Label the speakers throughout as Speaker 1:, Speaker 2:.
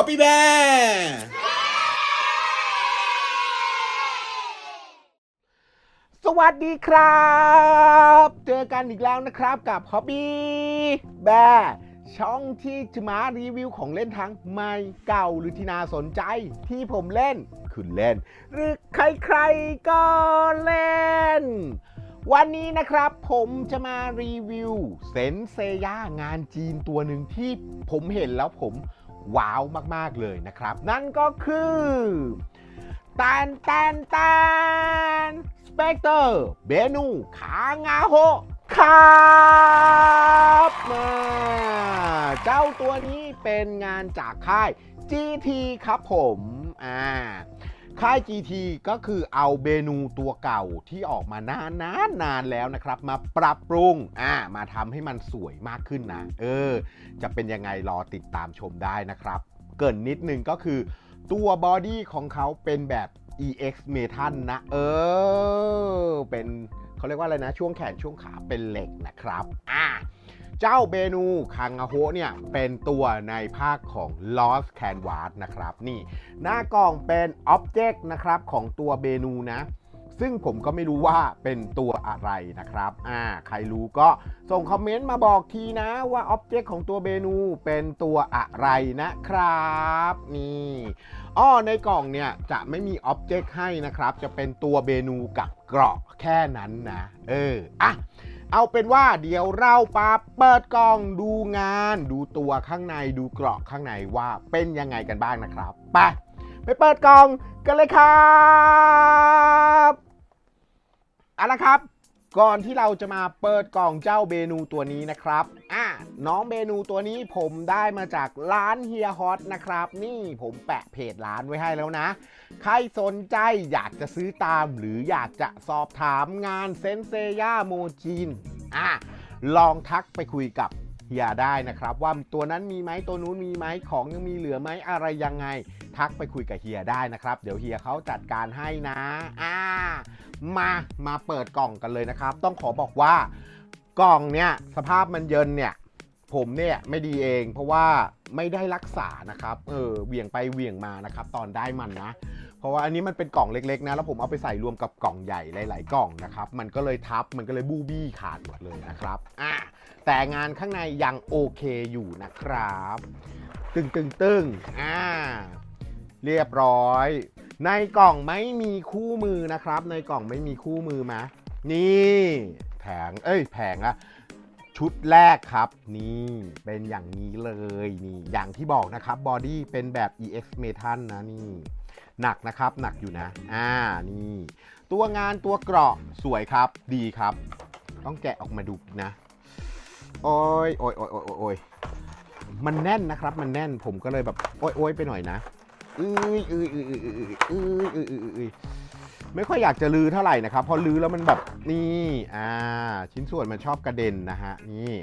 Speaker 1: Copy Bear
Speaker 2: สวัสดีครับ เจอกันอีกแล้วนะครับกับ Hobby Bear ช่องที่จะมารีวิวของเล่นทั้งใหม่เก่าหรือที่น่าสนใจที่ผมเล่น คุณเล่น หรือใครๆก็เล่น วันนี้นะครับผมจะมารีวิวเซนเซย่างานจีนตัวหนึ่งที่ผมเห็นแล้วผม ว้าวมากๆเลยนะครับ นั่นก็คือตันตันตันสเปกเตอร์เบนูคางาโฮครับมาเจ้าตัวนี้เป็นงานจากค่าย GT ครับผม อ่า ค่าย GT ก็คือเอาเบนูตัวเก่าที่ออกมานานนานนานแล้วนะครับ มาปรับปรุงอ่ามาทำให้มันสวยมากขึ้นนะ เออ จะเป็นยังไงรอติดตามชมได้นะครับ เกินนิดนึงก็คือ ตัวบอดี้ของเขาเป็นแบบ EX Metal นะ เออ เป็นเขาเรียกว่าอะไรนะ ช่วงแขนช่วงขาเป็นเหล็กนะครับ อ่า เจ้าเบนูคังอาโฮเนี่ยเป็นตัวในภาคของ Lost Canvas นะครับ นี่หน้ากล่องเป็น Object นะครับของตัวเบนูนะ ซึ่งผมก็ไม่รู้ว่าเป็นตัวอะไรนะครับอ่าใครรู้ก็ส่งคอมเมนต์มาบอกทีนะว่า Object ของตัวเบนูเป็นตัวอะไรนะครับนี่อ้อในกล่องเนี่ยจะไม่มี Object ให้นะครับ จะเป็นตัวเบนูกับเกราะแค่นั้นนะ เอออะ เอาเป็นว่าเดี๋ยวเราปาเปิดกล่องดูงาน ดูตัวข้างในดูเกราะข้างในว่าเป็นยังไงกันบ้างนะครับ ไปไปเปิดกล่องกันเลยครับเอาละครับ ก่อนที่เราจะมาเปิดกล่องเจ้าเบนูตัวนี้นะครับ อะน้องเบนูตัวนี้ผมได้มาจากร้านเฮียฮอตนะครับ นี่ผมแปะเพจร้านไว้ให้แล้วนะ ใครสนใจอยากจะซื้อตามหรืออยากจะสอบถามงานเซนเซย่าโมจินอะลองทักไปคุยกับ เฮียได้นะครับ ว่าตัวนั้นมีไหมตัวนู้นมีไหมของยังมีเหลือไหมอะไรยังไง ทักไปคุยกับเฮียได้นะครับ เดี๋ยวเฮียเขาจัดการให้นะอ่ามามาเปิดกล่องกันเลยนะครับ ต้องขอบอกว่ากล่องเนี่ยสภาพมันเยินเนี่ยผมเนี่ยไม่ดีเองเพราะว่าไม่ได้รักษานะครับ เออเหวี่ยงไปเหวี่ยงมานะครับ ตอนได้มันนะ เพราะว่าอันนี้มันเป็นกล่องเล็กๆนะ แล้วผมเอาไปใส่รวมกับกล่องใหญ่หลาย ๆ กล่องนะครับ มันก็เลยทับมันก็เลยบูบี้ขาดหมดเลยนะครับ อะ แต่งานข้างในยังโอเคอยู่นะครับ ตึงตึงตึงอ่า เรียบร้อย ในกล่องไม่มีคู่มือนะครับ ในกล่องไม่มีคู่มือมานี่แผง เอ้ย แผงอะชุดแรกครับ นี่เป็นอย่างนี้เลยนี่อย่างที่บอกนะครับบอดี้เป็นแบบ EX Metal นะนี่หนักนะครับหนักอยู่นะ อ่านี่ ตัวงานตัวเกราะสวยครับดีครับ ต้องแกะออกมาดูนะ โอ้ยโอ้ยโอ้ยโอ้ยโอ้ยมันแน่นนะครับ มันแน่นผมก็เลยแบบโอ้ยโอ้ยไปหน่อยนะเอ้ยเอ้ยเอ้ยเอ้ยเอ้ยเอ้ยอ้ยเอ้ยอ้ยเอ้ยไม่ค่อยอยากจะลือเท่าไหร่นะครับเพอลือแล้วมันแบบนี่อ่า ชิ้นส่วนมันชอบกระเด็นนะฮะนี่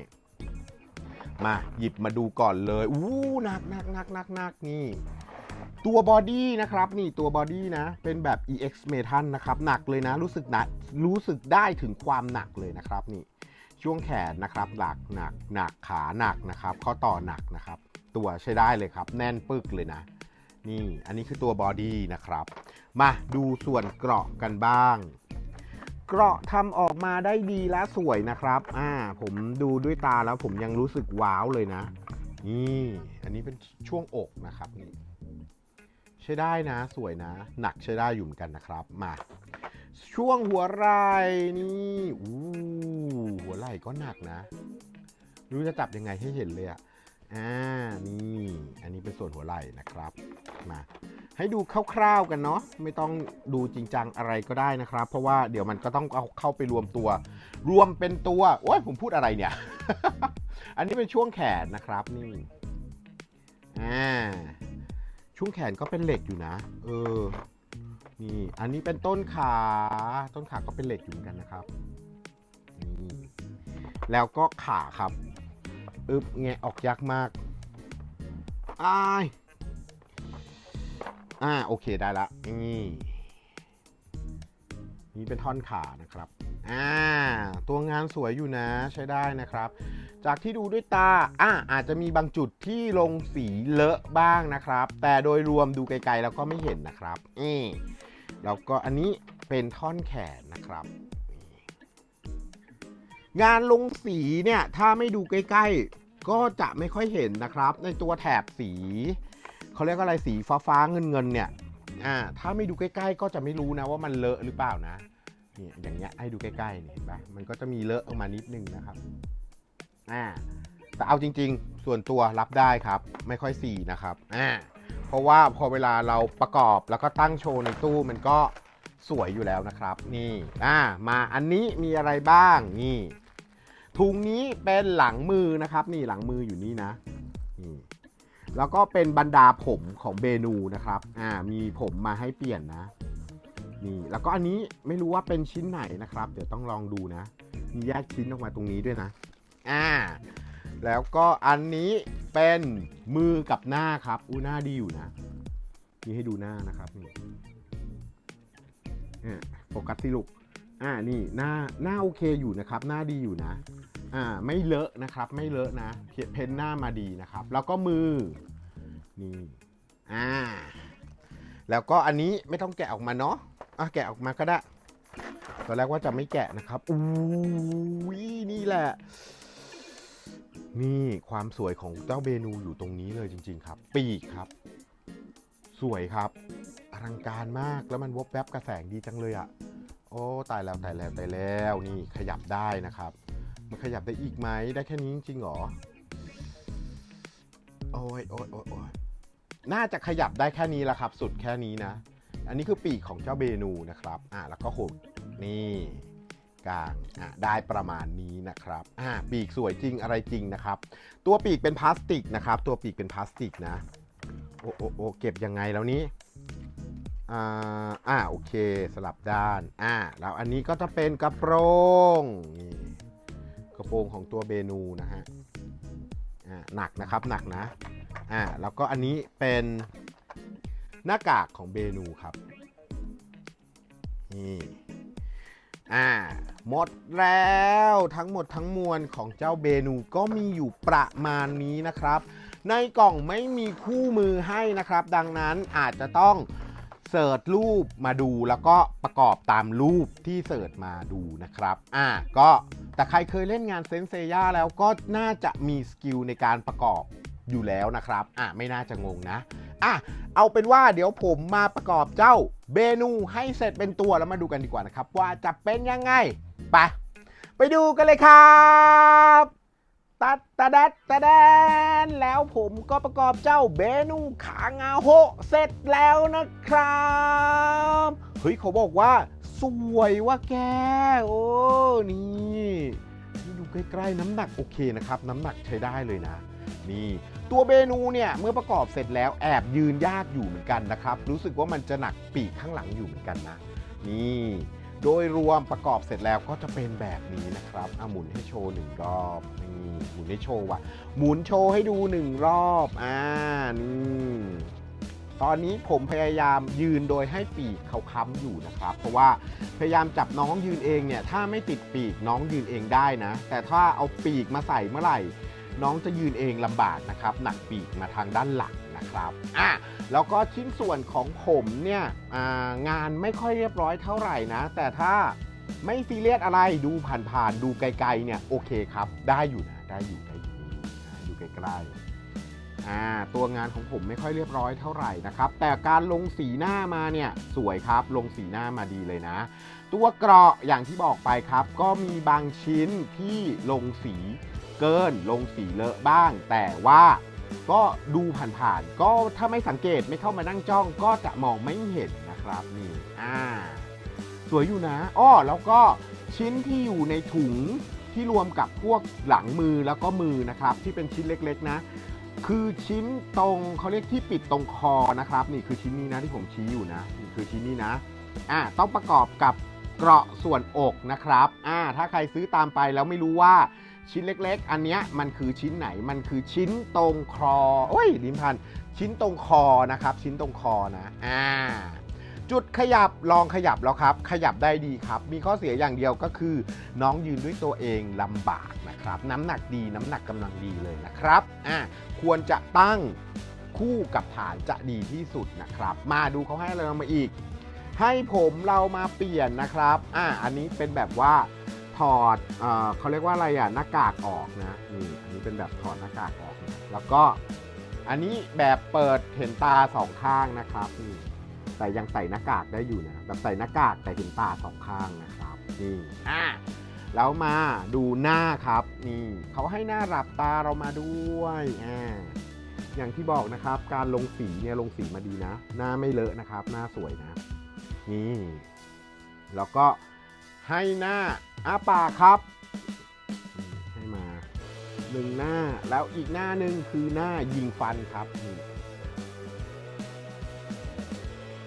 Speaker 2: มาหยิบมาดูก่อนเลยอู้หนักหนักหนักหนักหนักนี่ ตัวบอดี้นะครับนี่ตัวบอดี้นะ เป็นแบบ EX Metal นะครับ หนักเลยนะ รู้สึกหนักรู้สึกได้ถึงความหนักเลยนะครับนี่ ช่วงแขนนะครับหนักหนักหนักขาหนักนะครับข้อต่อหนักนะครับ ตัวใช้ได้เลยครับ แน่นปึกเลยนะ นี่อันนี้คือตัวบอดี้นะครับ มาดูส่วนเกราะกันบ้าง เกราะทำออกมาได้ดีและสวยนะครับ อ่า ผมดูด้วยตาแล้วผมยังรู้สึกว้าวเลยนะ นี่อันนี้เป็นช่วงอกนะครับนี่ใช้ได้นะสวยนะ หนักใช้ได้อยู่เหมือนกันนะครับ มา ช่วงหัวไหล่นี่อู้หัวไหล่ก็หนักนะรู้จะจับยังไงให้เห็นเลยอะอ่านี่อันนี้เป็นส่วนหัวไหล่นะครับมาให้ดูคร่าวๆกันเนาะไม่ต้องดูจริงจังอะไรก็ได้นะครับ เพราะว่าเดี๋ยวมันก็ต้องเอาเข้าไปรวมตัว รวมเป็นตัวโอ้ยผมพูดอะไรเนี่ย อันนี้เป็นช่วงแขนนะครับนี่อ่าช่วงแขนก็เป็นเหล็กอยู่นะ เออ นี่อันนี้เป็นต้นขาต้นขาก็เป็นเหล็กอยู่เหมือนกันนะครับนี่แล้วก็ขาครับอึบแงะออกยากมากอ้ายอ่าโอเคได้ละนี่นี่เป็นท่อนขานะครับอ่าตัวงานสวยอยู่นะใช้ได้นะครับ จากที่ดูด้วยตาอะอาจจะมีบางจุดที่ลงสีเลอะบ้างนะครับ แต่โดยรวมดูไกลๆแล้วก็ไม่เห็นนะครับนี่ แล้วก็อันนี้เป็นท่อนแขนนะครับ งานลงสีเนี่ย ถ้าไม่ดูใกล้ๆ ก็จะไม่ค่อยเห็นนะครับ ในตัวแถบสี เขาเรียกว่าอะไรสีฟ้าๆ เงินๆ เนี่ยอ่าถ้าไม่ดูใกล้ๆ ก็จะไม่รู้นะว่ามันเลอะหรือเปล่านะนี่อย่างเงี้ยให้ดูใกล้ๆนี่เห็นปะมันก็จะมีเลอะออกมานิดนึงนะครับอ่าแต่เอาจริง ๆ ส่วนตัวรับได้ครับ ไม่ค่อยสีนะครับอ่า เพราะว่าพอเวลาเราประกอบแล้วก็ตั้งโชว์ในตู้มันก็สวยอยู่แล้วนะครับ นี่อ่ามาอันนี้มีอะไรบ้างนี่ถุงนี้เป็นหลังมือนะครับ นี่หลังมืออยู่นี่นะนี่แล้วก็เป็นบรรดาผมของเบนูนะครับอ่ามีผมมาให้เปลี่ยนนะนี่แล้วก็อันนี้ไม่รู้ว่าเป็นชิ้นไหนนะครับ เดี๋ยวต้องลองดูนะมีแยกชิ้นออกมาตรงนี้ด้วยนะอ่า แล้วก็อันนี้เป็นมือกับหน้าครับอู้หน้าดีอยู่นะนี่ให้ดูหน้านะครับนี่อ่าโฟกัสสิลูกอ่านี่หน้าหน้าโอเคอยู่นะครับ หน้าดีอยู่นะอ่าไม่เลอะนะครับไม่เลอะนะเพเพ้นหน้ามาดีนะครับ แล้วก็มือนี่อ่าแล้วก็อันนี้ไม่ต้องแกะออกมาเนาะอะแกะออกมาก็ได้ตอนแรกว่าจะไม่แกะนะครับอู้ยนี่แหละ นี่ความสวยของเจ้าเบนูอยู่ตรงนี้เลยจริง ๆ ครับ ปีกครับ สวยครับอลังการมากแล้วมันวบแวบกระแสงดีจังเลยอะ่ะ โอ้ตายแล้วตายแล้วตายแล้วนี่ขยับได้นะครับ มันขยับได้อีกไหมได้แค่นี้จริงๆหรอโอ้ยโอ้ยโอ้ยโอ้ยน่าจะขยับได้แค่นี้ละครับ สุดแค่นี้นะ อันนี้คือปีกของเจ้าเบนูนะครับ อ่าแล้วก็หุบนี่ กลางอ่าได้ประมาณนี้นะครับอ่าปีกสวยจริงอะไรจริงนะครับ ตัวปีกเป็นพลาสติกนะครับ ตัวปีกเป็นพลาสติกนะโอ้โอ้โอ้เก็บยังไงแล้วนี้อ่าอ่าโอเคสลับด้านอ่าแล้วอันนี้ก็จะเป็นกระโปรงนี่กระโปรงของตัวเบนูนะฮะอ่าหนักนะครับหนักนะอ่าแล้วก็อันนี้เป็นหน้ากากของเบนูครับนี่ อ่าหมดแล้วทั้งหมดทั้งมวลของเจ้าเบนูก็มีอยู่ประมาณนี้นะครับ ในกล่องไม่มีคู่มือให้นะครับ ดังนั้นอาจจะต้องเสิร์ชรูปมาดูแล้วก็ประกอบตามรูปที่เสิร์ชมาดูนะครับ อ่าก็แต่ใครเคยเล่นงานเซนเซย่าแล้วก็น่าจะมีสกิลในการประกอบอยู่แล้วนะครับ อ่าไม่น่าจะงงนะ อะเอาเป็นว่าเดี๋ยวผมมาประกอบเจ้า เบนูให้เสร็จเป็นตัวแล้วมาดูกันดีกว่านะครับ ว่าจะเป็นยังไงไปไปดูกันเลยครับตัดตะแดดตะแดนแล้วผมก็ประกอบเจ้าเบนูขางาโฮเสร็จแล้วนะครับเฮ้ยเขาบอกว่า สวยว่าแก โอ้นี่นี่ดูใกล้ๆน้ำหนักโอเคนะครับ น้ำหนักใช้ได้เลยนะ นี่ ตัวเบนูเนี่ยเมื่อประกอบเสร็จแล้วแอบยืนยากอยู่เหมือนกันนะครับ รู้สึกว่ามันจะหนักปีกข้างหลังอยู่เหมือนกันนะ นี่ โดยรวมประกอบเสร็จแล้วก็จะเป็นแบบนี้นะครับอะหมุนให้โชว์หนึ่งรอบนี่หมุนให้โชว์ว่ะ หมุนโชว์ให้ดูหนึ่งรอบอ่านี่ตอนนี้ผมพยายามยืนโดยให้ปีกเขาค้ำอยู่นะครับ เพราะว่าพยายามจับน้องยืนเองเนี่ยถ้าไม่ติดปีกน้องยืนเองได้นะ แต่ถ้าเอาปีกมาใส่เมื่อไหร่ น้องจะยืนเองลำบากนะครับ หนักปีกมาทางด้านหลังนะครับอะแล้วก็ชิ้นส่วนของผมเนี่ยงานไม่ค่อยเรียบร้อยเท่าไหร่นะ แต่ถ้าไม่ซีเรียสอะไรดูผ่านๆ ดูไกลๆเนี่ยโอเคครับ ได้อยู่นะ ได้อยู่ได้อยู่อ่าดูไกลๆอ่าตัวงานของผมไม่ค่อยเรียบร้อยเท่าไหร่นะครับ แต่การลงสีหน้ามาเนี่ยสวยครับ ลงสีหน้ามาดีเลยนะ ตัวเกราะอย่างที่บอกไปครับ ก็มีบางชิ้นที่ลงสี เกิน ลงสีเลอะบ้าง แต่ว่าก็ดูผ่านๆ ก็ถ้าไม่สังเกตไม่เข้ามานั่งจ้องก็จะมองไม่เห็นนะครับนี่อ่าสวยอยู่นะอ้อแล้วก็ชิ้นที่อยู่ในถุงที่รวมกับพวกหลังมือแล้วก็มือนะครับ ที่เป็นชิ้นเล็กๆนะ คือชิ้นตรงเขาเรียกที่ปิดตรงคอนะครับ นี่คือชิ้นนี้นะที่ผมชี้อยู่นะนี่คือชิ้นนี้นะอ่าต้องประกอบกับเกราะส่วนอกนะครับอ่าถ้าใครซื้อตามไปแล้วไม่รู้ว่า ชิ้นเล็กๆ อันเนี้ยมันคือชิ้นไหนมันคือชิ้นตรงคอโอ้ยลิ้นพันชิ้นตรงคอนะครับ ชิ้นตรงคอนะอ่าจุดขยับลองขยับแล้วครับ ขยับได้ดีครับ มีข้อเสียอย่างเดียวก็คือ น้องยืนด้วยตัวเองลำบากนะครับ น้ำหนักดีน้ำหนักกำลังดีเลยนะครับอะควรจะตั้งคู่กับฐานจะดีที่สุดนะครับ มาดูเขาให้อะไรมาอีก ให้ผมเรามาเปลี่ยนนะครับอะอันนี้เป็นแบบว่า ถอดเออเขาเรียกว่าอะไรอะหน้ากากออกนะนี่อันนี้เป็นแบบถอดหน้ากากออกนะแล้วก็อันนี้แบบเปิดเห็นตาสองข้างนะครับนี่แต่ยังใส่หน้ากากได้อยู่นะแบบใส่หน้ากากแต่เห็นตาสองข้างนะครับนี่อะแล้วมาดูหน้าครับนี่เขาให้หน้าหลับตาเรามาด้วยอ่าอย่างที่บอกนะครับการลงสีเนี่ยลงสีมาดีนะ หน้าไม่เลอะนะครับ หน้าสวยนะนี่แล้วก็ ให้หน้าอาปากครับ ให้มาหนึ่งหน้าแล้วอีกหน้าหนึ่งคือหน้ายิงฟันครับนี่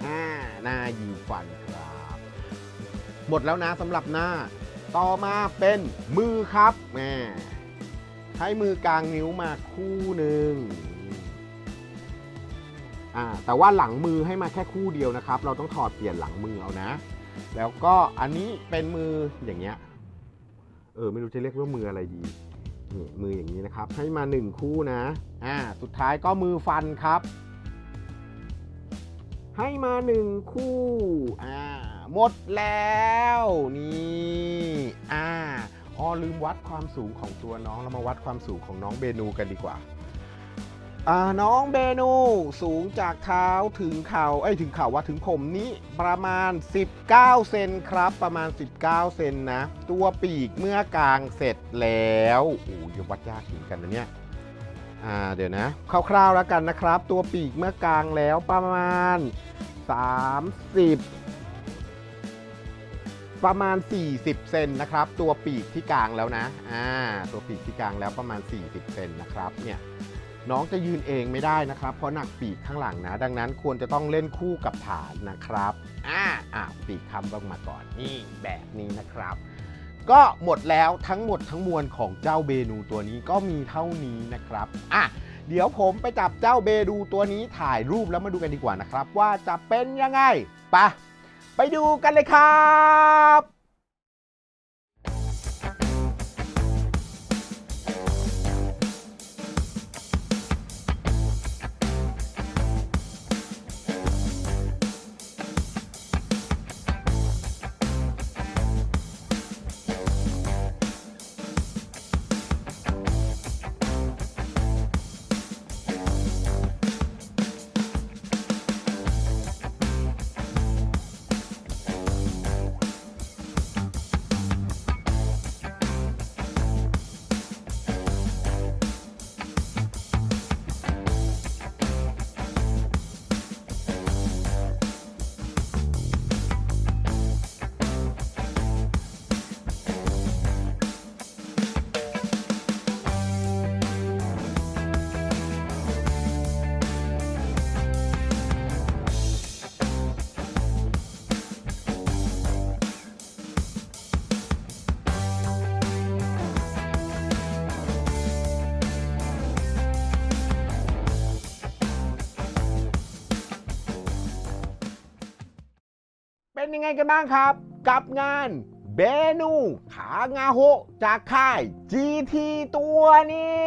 Speaker 2: อ่าหน้ายิงฟันครับ หมดแล้วนะสำหรับหน้า ต่อมาเป็นมือครับแม่ให้มือกลางนิ้วมาคู่หนึ่งแต่ว่าหลังมือให้มาแค่คู่เดียวนะครับ เราต้องถอดเปลี่ยนหลังมือเอานะ แล้วก็อันนี้เป็นมืออย่างเงี้ย เออไม่รู้จะเรียกว่ามืออะไรดีนี่มืออย่างนี้นะครับ ให้มาหนึ่งคู่นะ อ่า สุดท้ายก็มือฟันครับ ให้มาหนึ่งคู่ อ่า หมดแล้ว นี่ อ่าอ๋อลืมวัดความสูงของตัวน้อง เรามาวัดความสูงของน้องเบนูกันดีกว่าอ่า น้องเบนูสูงจากเท้าถึงเข่าเอ้ยถึงเข่าว่าถึงผมนี้ประมาณ 19 เซนครับ ประมาณ 19 เซนนะ ตัวปีกเมื่อกลางเสร็จแล้วโอ้ยวัดยากเหมือนกันนะเนี่ยอ่าเดี๋ยวนะคร่าวๆแล้วกันนะครับ ตัวปีกเมื่อกลางแล้วประมาณ 30ประมาณ 40 เซนนะครับ ตัวปีกที่กลางแล้วนะ อ่า ตัวปีกที่กลางแล้วประมาณ 40 เซนนะครับ เนี่ย น้องจะยืนเองไม่ได้นะครับ เพราะหนักปีกข้างหลังนะ ดังนั้นควรจะต้องเล่นคู่กับฐานนะครับ อ่าอ่าปีกคำลงมาก่อนนี่แบบนี้นะครับ ก็หมดแล้วทั้งหมดทั้งมวลของเจ้าเบนูตัวนี้ก็มีเท่านี้นะครับอะเดี๋ยวผมไปจับเจ้าเบดูตัวนี้ถ่ายรูปแล้วมาดูกันดีกว่านะครับ ว่าจะเป็นยังไงไปะไปดูกันเลยครับ เป็นยังไงกันบ้างครับ กับงานเบนูขางาโฮจากค่าย GT ตัวนี้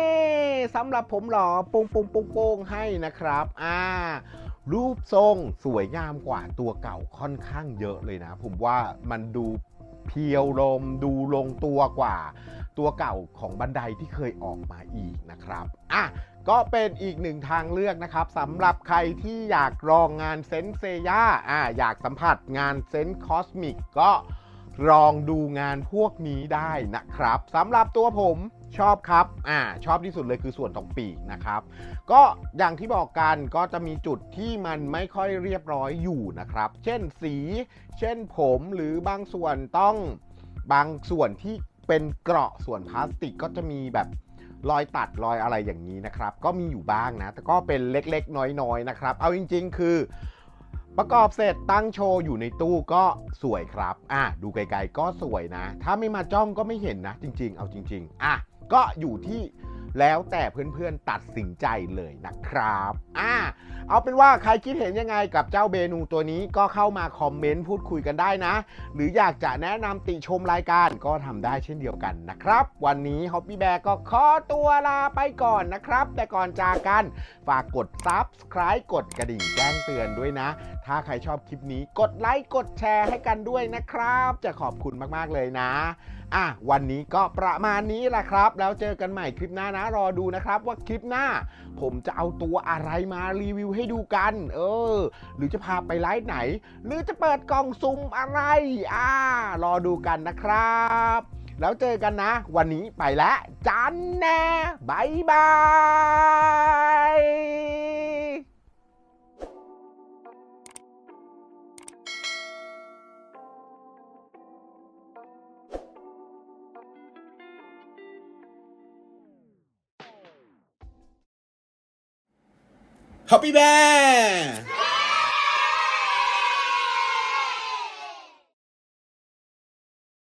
Speaker 2: สำหรับผมหล่อโปงโปงโปงโปงให้นะครับอ่ารูปทรงสวยงามกว่าตัวเก่าค่อนข้างเยอะเลยนะ ผมว่ามันดูเพียวลมดูลงตัวกว่า ตัวเก่าของบันไดที่เคยออกมาอีกนะครับอะ ก็เป็นอีกหนึ่งทางเลือกนะครับสำหรับใครที่อยากลองงานเซนเซย่าอ่าอยากสัมผัสงานเซนคอสมิกก็ลองดูงานพวกนี้ได้นะครับสำหรับตัวผมชอบครับอ่าชอบที่สุดเลยคือส่วนตรงปีกนะครับ ก็อย่างที่บอกกันก็จะมีจุดที่มันไม่ค่อยเรียบร้อยอยู่นะครับ เช่นสี เช่นผมหรือบางส่วนต้องบางส่วนที่เป็นเกราะส่วนพลาสติกก็จะมีแบบ รอยตัดรอยอะไรอย่างนี้นะครับ ก็มีอยู่บ้างนะ แต่ก็เป็นเล็กๆ น้อยๆนะครับ เอาจริง ๆ คือ ประกอบเสร็จตั้งโชว์อยู่ในตู้ก็สวยครับ อะดูไกลๆก็สวยนะ ถ้าไม่มาจ้องก็ไม่เห็นนะ จริง ๆ เอาจริง ๆ อะก็อยู่ที่ แล้วแต่เพื่อนๆตัดสินใจเลยนะครับอ่าเอาเป็นว่าใครคิดเห็นยังไงกับเจ้าเบนูตัวนี้ก็เข้ามาคอมเมนต์พูดคุยกันได้นะ หรืออยากจะแนะนำติชมรายการก็ทำได้เช่นเดียวกันนะครับ วันนี้ Hobby Bear ก็ขอตัวลาไปก่อนนะครับ แต่ก่อนจากกัน ฝากกด Subscribe กดกระดิ่งแจ้งเตือนด้วยนะถ้าใครชอบคลิปนี้กดไลค์กดแชร์ให้กันด้วยนะครับ จะขอบคุณมากๆเลยนะ อะ วันนี้ก็ประมาณนี้แหละครับ แล้วเจอกันใหม่คลิปหน้านะ รอดูนะครับว่าคลิปหน้า ผมจะเอาตัวอะไรมารีวิวให้ดูกัน เออ หรือจะพาไปไลฟ์ไหน หรือจะเปิดกล่องซุ่มอะไร อ่ารอดูกันนะครับแล้วเจอกันนะ วันนี้ไปแล้วจันแน่บายบาย
Speaker 1: Happy Bear!